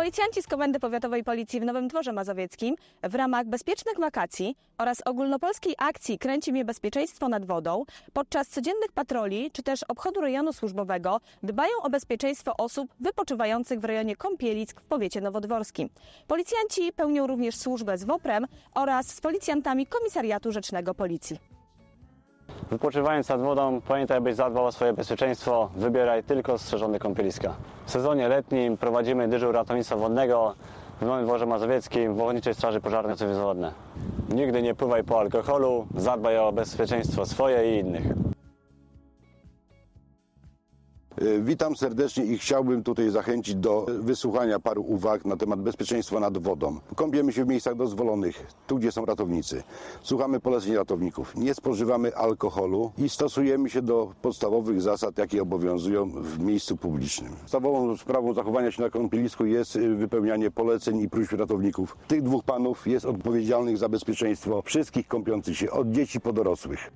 Policjanci z Komendy Powiatowej Policji w Nowym Dworze Mazowieckim w ramach bezpiecznych wakacji oraz ogólnopolskiej akcji Kręci mnie bezpieczeństwo nad wodą podczas codziennych patroli czy też obchodu rejonu służbowego dbają o bezpieczeństwo osób wypoczywających w rejonie Kąpielisk w powiecie nowodworskim. Policjanci pełnią również służbę z WOPR-em oraz z policjantami Komisariatu Rzecznego Policji. Wypoczywając nad wodą, pamiętaj, byś zadbał o swoje bezpieczeństwo. Wybieraj tylko strzeżone kąpieliska. W sezonie letnim prowadzimy dyżur ratownictwa wodnego w Nowym Dworze Mazowieckim w Ochotniczej Straży Pożarnej Wodne. Nigdy nie pływaj po alkoholu, zadbaj o bezpieczeństwo swoje i innych. E, Witam serdecznie i chciałbym tutaj zachęcić do wysłuchania paru uwag na temat bezpieczeństwa nad wodą. Kąpiemy się w miejscach dozwolonych, tu gdzie są ratownicy. Słuchamy poleceń ratowników. Nie spożywamy alkoholu i stosujemy się do podstawowych zasad, jakie obowiązują w miejscu publicznym. Podstawową sprawą zachowania się na kąpielisku jest y, wypełnianie poleceń i próśb ratowników. Tych dwóch panów jest odpowiedzialnych za bezpieczeństwo wszystkich kąpiących się, od dzieci po dorosłych.